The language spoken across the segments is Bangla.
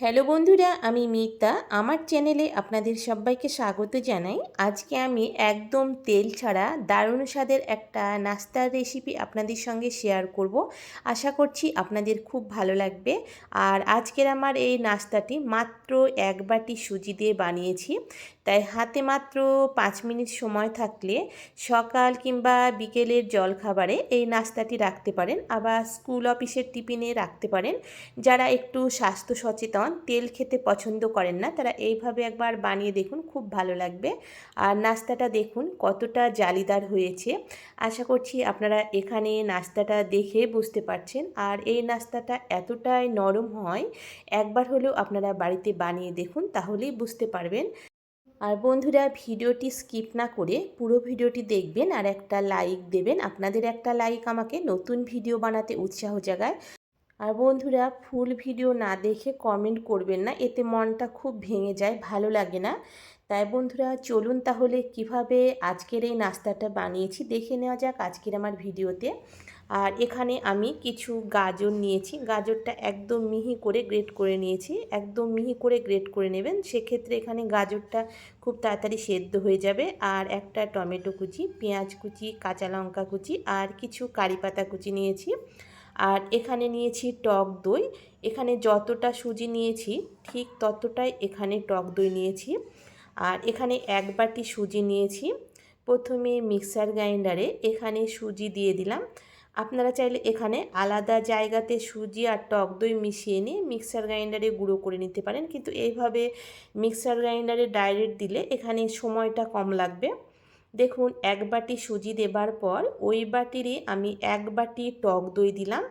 হ্যালো বন্ধুরা, আমি মিতা। আমার চ্যানেলে আপনাদের সবাইকে স্বাগত জানাই। আজকে আমি একদম তেল ছাড়া দারুণ স্বাদের একটা নাস্তার রেসিপি আপনাদের সঙ্গে শেয়ার করব। আশা করছি আপনাদের খুব ভালো লাগবে। আর আজকের আমার এই নাস্তাটি মাত্র এক বাটি সুজি দিয়ে বানিয়েছি। তাই হাতে মাত্র পাঁচ মিনিট সময় থাকলে সকাল কিংবা বিকেলের জলখাবারে এই নাস্তাটি রাখতে পারেন। আবার স্কুল অফিসের টিফিনে রাখতে পারেন। যারা একটু স্বাস্থ্য সচেতন তেল খেতে পছন্দ করেন না, তারা এইভাবে একবার বানিয়ে দেখুন, খুব ভালো লাগবে। আর নাস্তাটা দেখুন, কতটা জালিদার হয়েছে। আশা করছি আপনারা এখানে নাস্তাটা দেখে বুঝতে পারছেন। আর এই নাস্তাটা এতটাই নরম হয়, একবার হলেও আপনারা বাড়িতে বানিয়ে দেখুন, তাহলেই বুঝতে পারবেন। আর বন্ধুরা, ভিডিওটি স্কিপ না করে পুরো ভিডিওটি দেখবেন আর একটা লাইক দেবেন। আপনাদের একটা লাইক আমাকে নতুন ভিডিও বানাতে উৎসাহ জাগায়। আর বন্ধুরা ফুল ভিডিও না দেখে কমেন্ট করবেন না, এতে মনটা খুব ভেঙে যায়, ভালো লাগে না। তাই বন্ধুরা চলুন তাহলে কীভাবে আজকের এই নাস্তাটা বানিয়েছি, দেখে নেওয়া যাক আজকের আমার ভিডিওতে। আর এখানে আমি কিছু গাজর নিয়েছি, গাজরটা একদম মিহি করে গ্রেট করে নিয়েছি, একদম মিহি করে গ্রেট করে নেবেন, সেক্ষেত্রে এখানে গাজরটা খুব তাড়াতাড়ি সেদ্ধ হয়ে যাবে। আর একটা টমেটো কুচি, পেঁয়াজ কুচি, কাঁচা লঙ্কা কুচি, আর কিছু কারি পাতা কুচি নিয়েছি। আর এখানে নিয়েছি টক দই। এখানে যতটা সুজি নিয়েছি, ঠিক ততটাই এখানে টক দই নিয়েছি। আর এখানে এক বাটি সুজি নিয়েছি। প্রথমে মিক্সার গ্রাইন্ডারে এখানে সুজি দিয়ে দিলাম। আপনারা চাইলে এখানে আলাদা জায়গাতে সুজি আর টক দই মিশিয়ে নিয়ে মিক্সার গ্রাইন্ডারে গুঁড়ো করে নিতে পারেন। কিন্তু এইভাবে মিক্সার গ্রাইন্ডারে ডাইরেক্ট দিলে এখানে সময়টা কম লাগবে। দেখুন, এক বাটি সুজি দেবার পর ওই বাটিরই আমি এক বাটি টক দই দিলাম।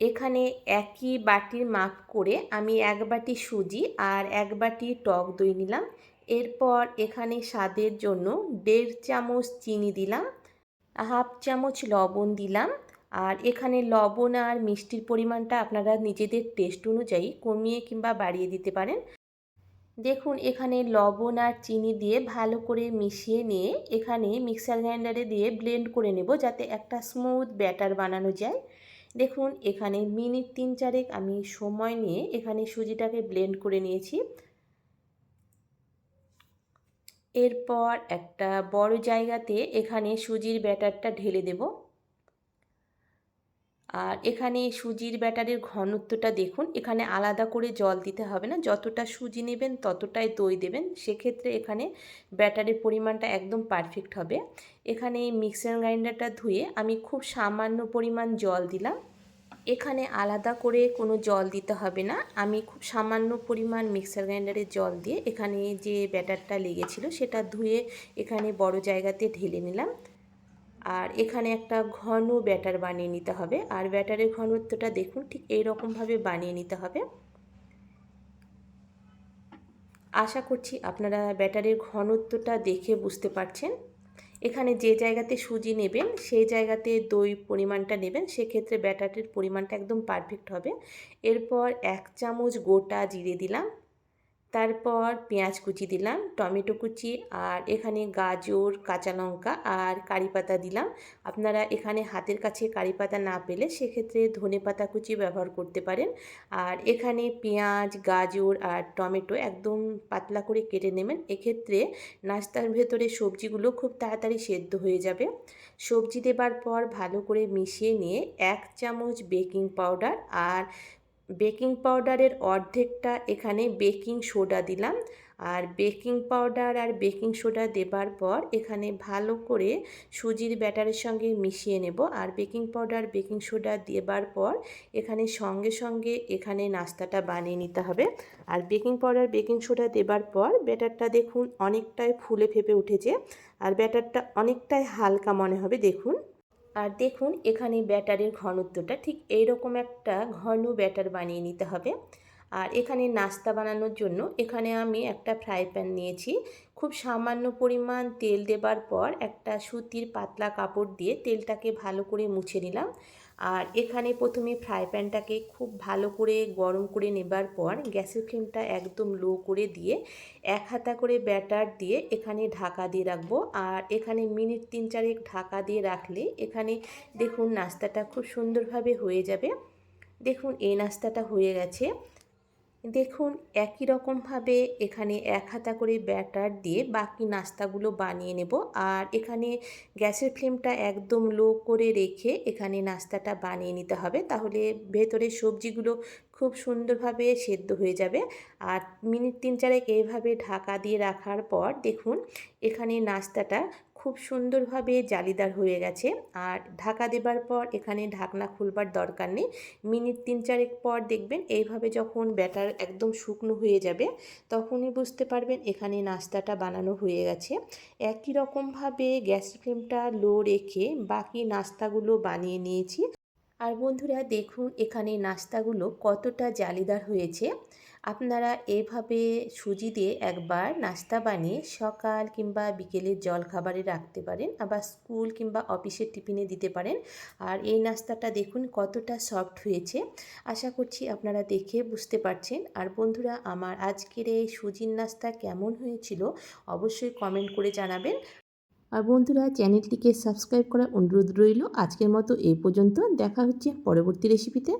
এখানে একই বাটির মাপ করে আমি এক বাটি সুজি আর এক বাটি টক দই নিলাম। এরপর এখানে স্বাদের জন্য দেড় চামচ চিনি দিলাম, হাফ চামচ লবণ দিলাম আর এখানে লবণ আর মিষ্টির পরিমাণটা আপনারা নিজেদের টেস্ট অনুযায়ী কমিয়ে কিংবা বাড়িয়ে দিতে পারেন। দেখুন, এখানে লবণ আর চিনি দিয়ে ভালো করে মিশিয়ে নিয়ে এখানে মিক্সার গ্রাইন্ডারে দিয়ে ব্লেন্ড করে নেব যাতে একটা স্মুথ ব্যাটার বানানো যায়। দেখুন, এখানে মিনিট তিন চারেক আমি সময় নিয়ে এখানে সুজিটাকে ব্লেন্ড করে নিয়েছি। এরপর একটা বড় জায়গাতে এখানে সুজির ব্যাটারটা ঢেলে দেবো। আর এখানে সুজির ব্যাটারের ঘনত্বটা দেখুন, এখানে আলাদা করে জল দিতে হবে না, যতটা সুজি নেবেন ততটাই দই দেবেন, সেক্ষেত্রে এখানে ব্যাটারের পরিমাণটা একদম পারফেক্ট হবে। এখানে মিক্সার গ্রাইন্ডারটা ধুয়ে আমি খুব সামান্য পরিমাণ জল দিলাম। এখানে আলাদা করে কোনো জল দিতে হবে না, আমি খুব সামান্য পরিমাণ মিক্সার গ্রাইন্ডারে জল দিয়ে এখানে যে ব্যাটারটা লেগেছিল সেটা ধুয়ে এখানে বড় জায়গাতে ঢেলে নিলাম। আর এখানে একটা ঘন ব্যাটার বানিয়ে নিতে হবে। আর ব্যাটারের ঘনত্বটা দেখুন, ঠিক এই রকমভাবে বানিয়ে নিতে হবে। আশা করছি আপনারা ব্যাটারের ঘনত্বটা দেখে বুঝতে পারছেন। এখানে যে জায়গাতে সুজি নেবেন, সেই জায়গাতে দই পরিমাণটা নেবেন, সেক্ষেত্রে ব্যাটারের পরিমাণটা একদম পারফেক্ট হবে। এরপর এক চামচ গোটা জিরে দিলাম। তারপর পেঁয়াজ কুচি দিলাম, টমেটো কুচি আর এখানে গাজর, কাঁচা লঙ্কা আর কারি পাতা দিলাম। আপনারা এখানে হাতের কাছে কারি পাতা না পেলে সেক্ষেত্রে ধনে পাতা কুচি ব্যবহার করতে পারেন। আর এখানে পেঁয়াজ, গাজর আর টমেটো একদম পাতলা করে কেটে নেবেন। এক্ষেত্রে নাস্তার ভেতরে সবজিগুলো খুব তাড়াতাড়ি সেদ্ধ হয়ে যাবে। সবজি দেবার পর ভালো করে মিশিয়ে নিয়ে এক চামচ বেকিং পাউডার আর বেকিং পাউডারের অর্ধেকটা এখানে বেকিং সোডা দিলাম। আর বেকিং পাউডার আর বেকিং সোডা দেবার পর এখানে ভালো করে সুজির ব্যাটারের সঙ্গে মিশিয়ে নেব। আর বেকিং পাউডার, বেকিং সোডা দেবার পর এখানে সঙ্গে সঙ্গে এখানে নাস্তাটা বানিয়ে নিতে হবে। আর বেকিং পাউডার, বেকিং সোডা দেবার পর ব্যাটারটা দেখুন অনেকটাই ফুলে ফেপে উঠেছে। আর ব্যাটারটা অনেকটাই হালকা মনে হবে, দেখুন। আর দেখুন এখানে ব্যাটারের ঘনত্বটা ঠিক এইরকম একটা ঘন ব্যাটার বানিয়ে নিতে হবে। আর এখানে নাস্তা বানানোর জন্য এখানে আমি একটা ফ্রাই প্যান নিয়েছি। খুব সামান্য পরিমাণ তেল দেবার পর একটা সুতির পাতলা কাপড় দিয়ে তেলটাকে ভালো করে মুছে নিলাম। আর এখানে প্রথমে ফ্রাই প্যানটাকে খুব ভালো করে গরম করে নেবার পর গ্যাসের ফ্লেমটা একদম লো করে দিয়ে এক হাতা করে ব্যাটার দিয়ে এখানে ঢাকা দিয়ে রাখব। আর এখানে মিনিট তিন চারেক ঢাকা দিয়ে রাখলে এখানে দেখুন নাস্তাটা খুব সুন্দরভাবে হয়ে যাবে। দেখুন এই নাস্তাটা হয়ে গেছে। দেখুন, একই রকমভাবে এখানে এক হাতা করে ব্যাটার দিয়ে বাকি নাস্তাগুলো বানিয়ে নেব। আর এখানে গ্যাসের ফ্লেমটা একদম লো করে রেখে এখানে নাস্তাটা বানিয়ে নিতে হবে। তাহলে ভেতরে সবজিগুলো খুব সুন্দরভাবে সেদ্ধ হয়ে যাবে। আর মিনিট তিন চারেক এইভাবে ঢাকা দিয়ে রাখার পর দেখুন, এখানে নাস্তাটা খুব সুন্দরভাবে জালিদার হয়ে গেছে। আর ঢাকা দেবার পর এখানে ঢাকনা খুলবার দরকার নেই। মিনিট তিন চারেক পর দেখবেন এইভাবে যখন ব্যাটার একদম শুকনো হয়ে যাবে, তখনই বুঝতে পারবেন এখানে নাস্তাটা বানানো হয়ে গেছে। একই রকমভাবে গ্যাস ফ্লেমটা লো রেখে বাকি নাস্তাগুলো বানিয়ে নিয়েছি। আর বন্ধুরা দেখুন এখানে নাস্তাগুলো কতটা জালিদার হয়েছে। আপনারা এভাবে সুজি দিয়ে একবার নাস্তা বানিয়ে সকাল কিংবা বিকেলের জল খাবারে রাখতে পারেন, আবার স্কুল কিংবা অফিসের টিফিনে দিতে পারেন। আর এই নাস্তাটা দেখুন কতটা সফট হয়েছে। আশা করছি আপনারা দেখে বুঝতে পারছেন। আর বন্ধুরা, আমার আজকের এই সুজির নাস্তা কেমন হয়েছিল অবশ্যই কমেন্ট করে জানাবেন। আর বন্ধুরা চ্যানেলটিকে সাবস্ক্রাইব করার অনুরোধ রইল। আজকের মতো এই পর্যন্ত। দেখা হচ্ছে পরবর্তী রেসিপিতে